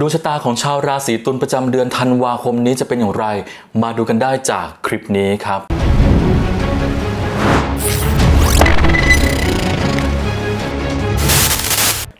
ดวงชะตาของชาวราศีตุลประจำเดือนธันวาคมนี้จะเป็นอย่างไร มาดูกันได้จากคลิปนี้ครับ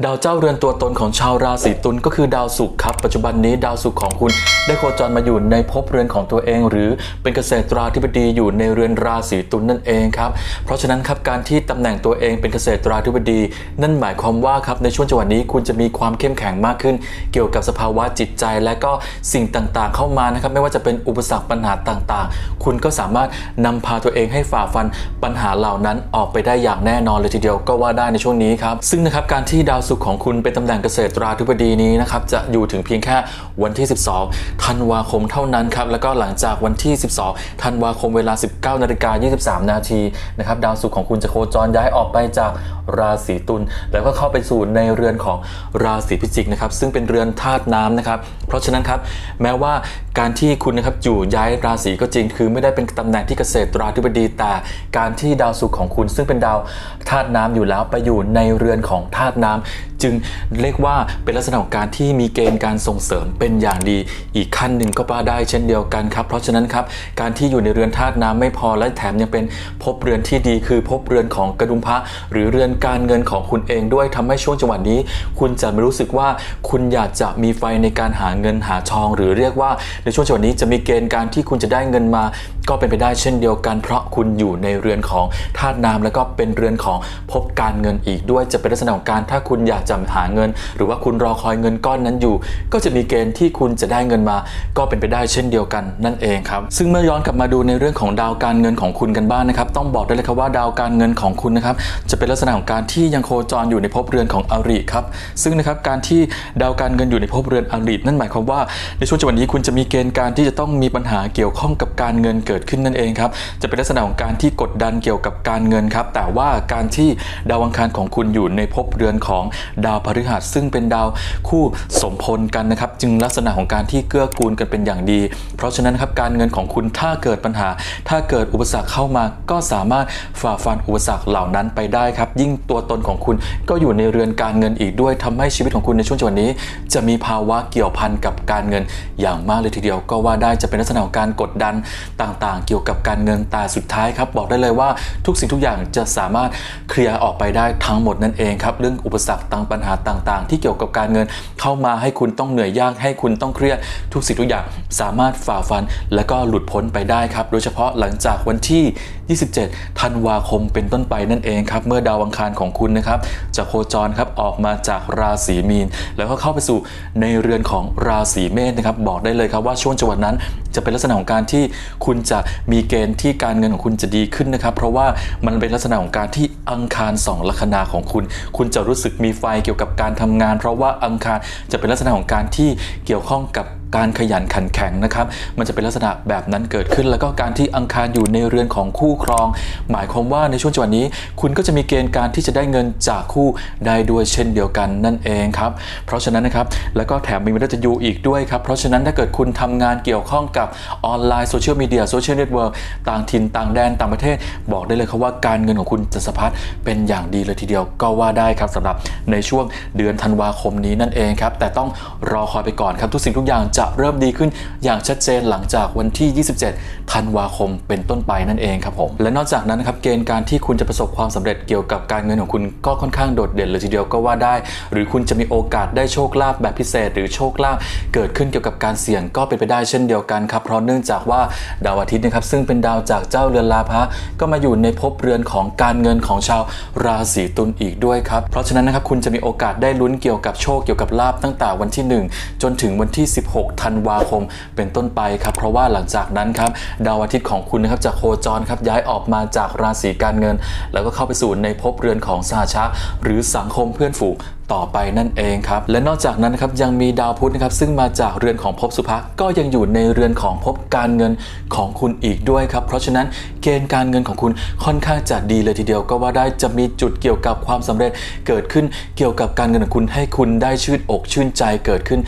ดาวเจ้าเรือนตัวตนของชาวราศีตุลก็คือดาวศุกร์ครับปัจจุบันนี้ดาวศุกร์ของคุณ ได้โคจรมาอยู่ในภพเรือนของตัวเอง หรือเป็นเกษตราธิบดีอยู่ในเรือนราศีตุลนั่นเองครับเพราะฉะนั้นครับการที่ตำแหน่งตัวเองเป็นเกษตราธิบดี นั่นหมายความว่าครับในช่วงจังหวะนี้คุณจะมีความเข้มแข็งมากขึ้น เกี่ยวกับสภาวะจิตใจ และก็สิ่งต่างๆ เข้ามานะครับไม่ว่าจะเป็นอุปสรรคปัญหาต่างๆ คุณก็สามารถนำพาตัวเองให้ฝ่าฟันปัญหาเหล่านั้นออกไปได้อย่างแน่นอนเลยทีเดียวก็ว่าได้ในช่วงนี้ครับซึ่งนะครับการที่ดาวศุกร์ของคุณเป็นตำแหน่งเกษตราธิบดีนี้นะครับจะอยู่ถึงเพียงแค่วันที่ 12 ธันวาคมเท่านั้นครับแล้วก็หลังจากวันที่ 12 ธันวาคมเวลา 19นาฬิกา23 นาทีนะครับดาวศุกร์ของคุณจะโคจรย้ายออกไปจากราศีตุลแล้วก็เข้าไปสู่ในเรือนของราศีพิจิกนะครับซึ่งเป็นเรือนธาตุน้ำนะครับเพราะฉะนั้นครับแม้ว่าการที่คุณนะครับอยู่ย้ายราศีก็จริง คือไม่ได้เป็นตำแหน่งที่เกษตราธิบดีแต่การที่ดาวศุกร์ของคุณซึ่งเป็นดาวธาตุน้ำอยู่แล้วไปอยู่ในเรือนของธาตุน้ำ จึงเรียกว่าเป็นลักษณะของการที่มีเกณฑ์การส่งเสริมเป็นอย่างดี อีกขั้นหนึ่งก็ว่าได้เช่นเดียวกันครับ เพราะฉะนั้นครับการที่อยู่ในเรือนธาตุน้ำไม่พอและแถมยังเป็นภพเรือนที่ดีคือภพเรือนของกระดุมพระหรือเรือนการเงินของคุณเองด้วยทำให้ช่วงจังหวะนี้ คุณจะไม่รู้สึกว่าคุณอยากจะมีไฟในการหาเงินหาทอง หรือเรียกว่าในช่วงจังหวะนี้จะมีเกณฑ์การที่คุณจะได้เงินมา ก็เป็นไปได้เช่นเดียวกัน เพราะคุณอยู่ในเรือนของธาตุน้ำแล้วก็เป็นเรือนของภพการเงินอีกด้วยจะเป็นลักษณะของการถ้าคุณอยากจะหาเงิน หรือว่าคุณรอคอยเงินก้อนนั้นอยู่ ก็จะมีเกณฑ์ที่คุณจะได้เงินมา ก็เป็นไปได้เช่นเดียวกันนั่นเองครับซึ่งเมื่อย้อนกลับมาดูในเรื่องของดาวการเงินของคุณกันบ้างนะครับต้องบอกได้เลยครับว่าดาวการเงินของคุณนะครับจะเป็นลักษณะของการที่ยังโคจรอยู่ในภพเรือนของอริครับซึ่งนะครับการที่ดาวการเงินอยู่ในภพเรือนอรินั่นหมายความว่าในช่วงจังหวะนี้คุณจะมีเกณฑ์การที่จะต้องมีปัญหาเกี่ยวข้องกับการเงินเกิดขึ้นนั่นเองครับจะเป็นลักษณะของการที่กดดันเกี่ยวกับการเงินครับแต่ว่าการที่ดาวอังคารของคุณอยู่ในภพเรือนของดาวพฤหัสซึ่งเป็นดาวคู่สมพลกันนะครับ จึงลักษณะของการที่เกื้อกูลกันเป็นอย่างดี เพราะฉะนั้นครับการเงินของคุณถ้าเกิดปัญหา ถ้าเกิดอุปสรรคเข้ามาก็สามารถฝ่าฟันอุปสรรคเหล่านั้นไปได้ครับ ยิ่งตัวตนของคุณก็อยู่ในเรือนการเงินอีกด้วยทำให้ชีวิตของคุณในช่วงจังหวะนี้ จะมีภาวะเกี่ยวพันกับการเงินอย่างมากเลยทีเดียว ก็ว่าได้จะเป็นลักษณะของการกดดันต่างๆ เกี่ยวกับการเงินแต่สุดท้ายครับ บอกได้เลยว่าทุกสิ่งทุกอย่างจะสามารถเคลียร์ออกไปได้ทั้งหมดนั่นเองครับเรื่องอุปสรรคต่างปัญหาต่างๆ ที่เกี่ยวกับการเงิน เข้ามาให้คุณต้องเหนื่อยยากให้คุณต้องเครียดทุกสิ่งทุกอย่างสามารถฝ่าฟัน และก็หลุดพ้นไปได้ครับ โดยเฉพาะหลังจากวันที่ 27 ธันวาคมเป็นต้นไปนั่นเองครับเมื่อดาวอังคารของคุณนะครับจะโคจรครับออกมาจากราศีมีน แล้วก็เข้าไปสู่ในเรือนของราศีเมษนะครับบอกได้เลยครับว่าช่วงจังหวะนั้นจะเป็นลักษณะของการที่คุณจะมีเกณฑ์ที่การเงินของคุณจะดีขึ้นนะครับ เพราะว่ามันเป็นลักษณะของการที่อังคารสองลัคนาของคุณ คุณจะรู้สึกมีไฟเกี่ยวกับการทำงาน เพราะว่าอังคารจะเป็นลักษณะของการที่เกี่ยวข้องกับ การขยันขันแข็งนะครับ มันจะเป็นลักษณะแบบนั้นเกิดขึ้น แล้วก็การที่อังคารอยู่ในเรือนของคู่ครอง หมายความว่าในช่วงจังหวะนี้ คุณก็จะมีเกณฑ์การที่จะได้เงินจากคู่ได้ด้วยเช่นเดียวกันนั่นเองครับ เพราะฉะนั้นนะครับ แล้วก็แถมมีมรดยูอีกด้วยครับ เพราะฉะนั้นถ้าเกิดคุณทำงานเกี่ยวข้องกับออนไลน์โซเชียลมีเดียโซเชียลเน็ตเวิร์กต่างถิ่นต่างแดนต่างประเทศ บอกได้เลยครับว่าการเงินของคุณจะสะพัดเป็นอย่างดีเลยทีเดียวก็ว่าได้ครับสำหรับในช่วงเดือนธันวาคมนี้นั่นเองครับแต่ต้องรอคอยไปก่อนครับทุกสิ่งทุกอย่างจะเริ่มดีขึ้นอย่างชัดเจนหลังจากวันที่ 27 ธันวาคมเป็นต้นไปนั่นเองครับผม และนอกจากนั้นนะครับเกณฑ์การที่คุณจะประสบความสำเร็จเกี่ยวกับการเงินของคุณก็ค่อนข้างโดดเด่นเลยทีเดียวก็ว่าได้ หรือคุณจะมีโอกาสได้โชคลาภแบบพิเศษ หรือโชคลาภเกิดขึ้นเกี่ยวกับการเสี่ยงก็เป็นไปได้เช่นเดียวกันครับเพราะเนื่องจากว่าดาวอาทิตย์นะครับซึ่งเป็นดาวจากเจ้าเรือนลาภะก็มาอยู่ในภพเรือนของการเงินของชาวราศีตุลอีกด้วยครับเพราะฉะนั้นนะครับคุณจะมีโอกาสได้ลุ้นเกี่ยวกับโชคเกี่ยวกับลาภตั้งแต่วันที่ 1 จนถึงวันที่ 16ธันวาคมเป็นต้นไปครับเพราะว่าหลังจากนั้นครับดาวอาทิตย์ของคุณนะครับจะโคจรครับย้ายออกมาจากราศีการเงิน แล้วก็เข้าไปสู่ในภพเรือนของสหชาหรือสังคมเพื่อนฝูงต่อไปนั่นเองครับ และนอกจากนั้นครับยังมีดาวพุธนะครับซึ่งมาจากเรือนของภพสุภะก็ยังอยู่ในเรือนของภพการเงินของคุณอีกด้วยครับ เพราะฉะนั้นเกณฑ์การเงินของคุณค่อนข้างจะดีเลยทีเดียวก็ว่าได้จะมีจุดเกี่ยวกับความสำเร็จเกิดขึ้นเกี่ยวกับการเงินของคุณให้คุณได้ชื่นอกชื่นใจเกิดขึ้น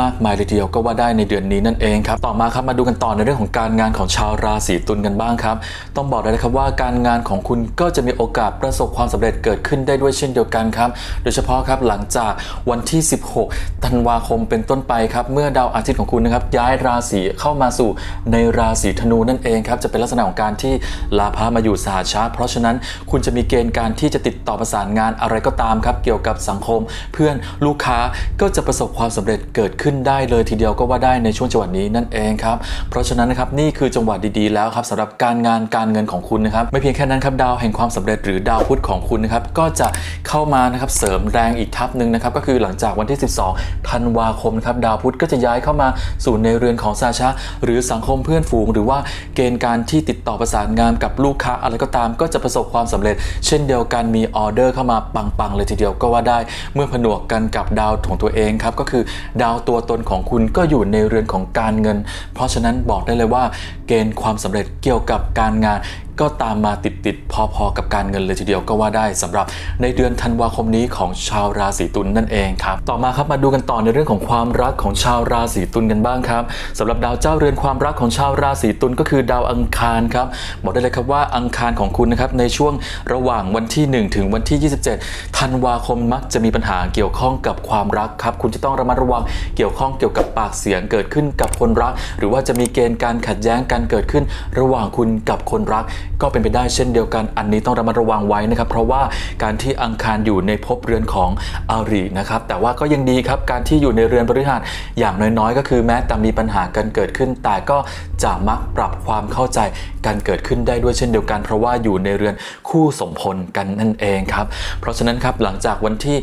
มากมายเลยทีเดียวก็ว่าได้ในเดือนนี้นั่นเองครับต่อมาครับมาดูกันต่อในเรื่องของการงานของชาวราศีตุลกันบ้างครับ ต้องบอกเลยนะครับว่าการงานของคุณก็จะมีโอกาสประสบความสำเร็จเกิดขึ้นได้ด้วยเช่นเดียวกันครับ โดยเฉพาะครับนะครับหลังจากวันที่ 16 ธันวาคมเป็นต้นไปครับเมื่อดาวอาทิตย์ของคุณนะครับย้ายราศีเข้ามาสู่ในราศีธนูนั่นเองครับจะเป็นลักษณะของการที่ลาพามาอยู่สหชาเพราะฉะนั้นคุณจะมีเกณฑ์การที่จะติดต่อประสานงานอะไรก็ตามครับเกี่ยวกับสังคมเพื่อนลูกค้าก็จะประสบความสำเร็จเกิดขึ้นได้เลยทีเดียวก็ว่าได้ในช่วงจังหวะนี้นั่นเองครับเพราะฉะนั้นนะครับนี่คือจังหวะดีๆแล้วครับสำหรับการงานการเงินของคุณนะครับไม่เพียงแค่นั้นครับดาวแห่งความสำเร็จหรือดาวพุธของคุณนะครับก็จะเข้ามานะครับเสริมแรงอีกทับหนึ่งนะครับก็คือหลังจากวันที่ 12 ธันวาคมครับดาวพุธก็จะย้ายเข้ามาสู่ในเรือนของซาชาหรือสังคมเพื่อนฝูง หรือว่าเกณฑ์การที่ติดต่อประสานงานกับลูกค้าอะไรก็ตามก็จะประสบความสำเร็จ เช่นเดียวกันมีออเดอร์เข้ามาปังๆเลยทีเดียวก็ว่าได้เมื่อผนวกกันกับดาวของตัวเองครับก็คือดาวตัวตนของคุณก็อยู่ในเรือนของการเงิน เพราะฉะนั้นบอกได้เลยว่า เกณฑ์ความสำเร็จเกี่ยวกับการงาน ก็ตามมาติดๆพอๆ กับการเงินเลยทีเดียวก็ว่าได้สำหรับในเดือนธันวาคมนี้ของชาวราศีตุลนั่นเองครับต่อมาครับมาดูกันต่อในเรื่องของความรักของชาวราศีตุลกันบ้างครับสำหรับดาวเจ้าเรือนความรักของชาวราศีตุลก็คือดาวอังคารครับบอกได้เลยครับว่าอังคารของคุณนะครับในช่วงระหว่างวันที่ 1 ถึงวันที่ 27 ธันวาคมมักจะมีปัญหาเกี่ยวข้องกับความรักครับคุณจะต้องระมัดระวังเกี่ยวข้องเกี่ยวกับปากเสียงเกิดขึ้นกับคนรัก หรือว่าจะมีเกณฑ์การขัดแย้งกันเกิดขึ้น ระหว่างคุณกับคนรักก็เป็นไปได้เช่นเดียวกัน อันนี้ต้องระมัดระวังไว้นะครับ เพราะว่าการที่อังคารอยู่ในภพเรือนของอารีนะครับ แต่ว่าก็ยังดีครับ การที่อยู่ในเรือนบริหารอย่างน้อยๆ ก็คือแม้แต่มีปัญหากันเกิดขึ้น แต่ก็จะมักปรับความเข้าใจกันเกิดขึ้นได้ด้วยเช่นเดียวกัน เพราะว่าอยู่ในเรือนคู่สมพลกันนั่นเองครับ เพราะฉะนั้นครับหลังจากวันที่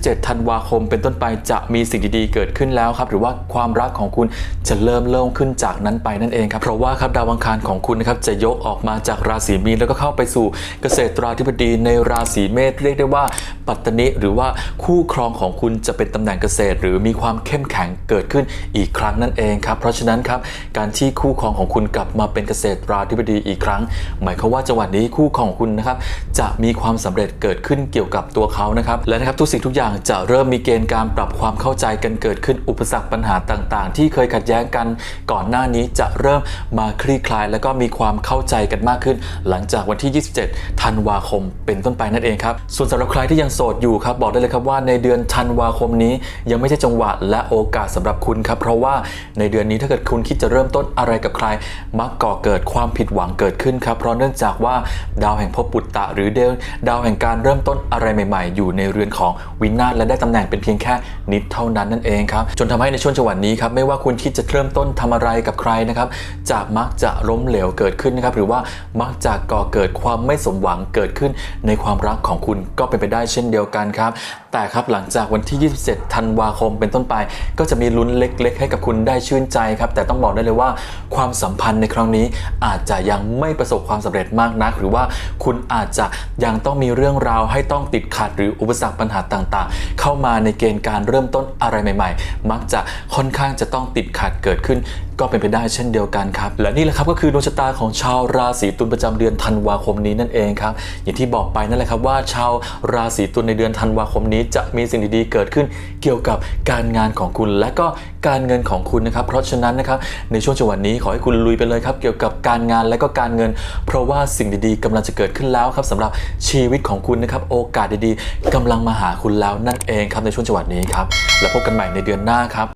27 ธันวาคม เป็นต้นไปจะมีสิ่งดีๆเกิดขึ้นแล้วครับ หรือว่าความรักของคุณจะเริ่มเริ่มขึ้นจากนั้นไปนั่นเองครับ เพราะว่าครับดาวอังคารของคุณนะครับจะยกออกมาจากราศีมีนแล้วก็เข้าไปสู่เกษตราธิบดีในราศีเมษเรียกได้ว่า ปัตตนิหรือว่าคู่ครองของคุณจะเป็นตำแหน่งเกษตร หรือมีความเข้มแข็งเกิดขึ้นอีกครั้งนั่นเองครับเพราะฉะนั้นครับการที่คู่ครองของคุณกลับมาเป็นเกษตราธิบดีอีกครั้ง หมายความว่าจังหวะนี้คู่ครองของคุณนะครับจะมีความสำเร็จเกิดขึ้นเกี่ยวกับตัวเขานะครับและนะครับทุกสิ่งทุกอย่างจะเริ่มมีเกณฑ์การปรับความเข้าใจกันเกิดขึ้นอุปสรรคปัญหาต่างๆ ที่เคยขัดแย้งกันก่อนหน้านี้จะเริ่มมาคลี่คลาย แล้วก็มีความเข้าใจกันมากขึ้นหลังจากวันที่ 27 ธันวาคมเป็นต้นไปนั่นเองครับ ส่วนสำหรับใครที่ยังโสดอยู่ครับบอกได้เลยครับว่าในเดือนธันวาคมนี้ ยังไม่ใช่จังหวะและโอกาสสำหรับคุณครับ เพราะว่าในเดือนนี้ถ้าเกิดคุณคิดจะเริ่มต้นอะไรกับใคร มักก่อเกิดความผิดหวังเกิดขึ้นครับเพราะเนื่องจากว่าดาวแห่งภพปุตตะ หรือเดวดาวแห่งการเริ่มต้นอะไรใหม่ ๆ อยู่ในเรือนของวินาศและได้ตำแหน่งเป็นเพียงแค่นิดเท่านั้นนั่นเองครับจนทำให้ในช่วงจังหวะนี้ครับไม่ว่าคุณคิดจะเริ่มต้นทำอะไรกับใครนะครับจะมักจะล้มเหลวเกิดขึ้นนะครับหรือว่ามักจะก่อเกิดความไม่สมหวังเกิดขึ้นในความรักของคุณก็เป็นไปได้เช่นเดียวกันครับ แต่ครับหลังจากวันที่ 27 ธันวาคมเป็นต้นไป ก็จะมีลุ้นเล็ก ๆ ให้กับคุณได้ชื่นใจครับ แต่ต้องบอกได้เลยว่าความสัมพันธ์ในครั้งนี้อาจจะยังไม่ประสบความสำเร็จมากนัก หรือว่าคุณอาจจะยังต้องมีเรื่องราวให้ต้องติดขัดหรืออุปสรรคปัญหาต่างๆ เข้ามาในเกณฑ์การเริ่มต้นอะไรใหม่ ๆ มักจะค่อนข้างจะต้องติดขัดเกิดขึ้นก็เป็นไปได้เช่นเดียวกันครับ และนี่แหละครับก็คือดวงชะตาของชาวราศีตุลประจำเดือนธันวาคมนี้นั่นเองครับ อย่างที่บอกไปนั่นแหละครับว่าชาวราศีตุลในเดือนธันวาคมนี้จะมีสิ่งดีๆเกิดขึ้น เกี่ยวกับการงานของคุณและก็การเงินของคุณนะครับ เพราะฉะนั้นนะครับในช่วงจังหวะนี้ขอให้คุณลุยไปเลยครับเกี่ยวกับการงานและก็การเงิน เพราะว่าสิ่งดีๆกำลังจะเกิดขึ้นแล้วครับสำหรับชีวิตของคุณนะครับโอกาสดีๆกำลังมาหาคุณแล้วนั่นเองครับในช่วงจังหวะนี้ครับแล้วพบกันใหม่ในเดือนหน้าครับ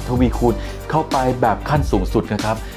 ทวีคูณเข้าไปแบบขั้นสูงสุดนะครับ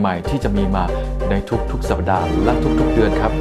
ใหม่ ๆ ที่จะมีมาในทุกๆ สัปดาห์และทุกๆ เดือนครับ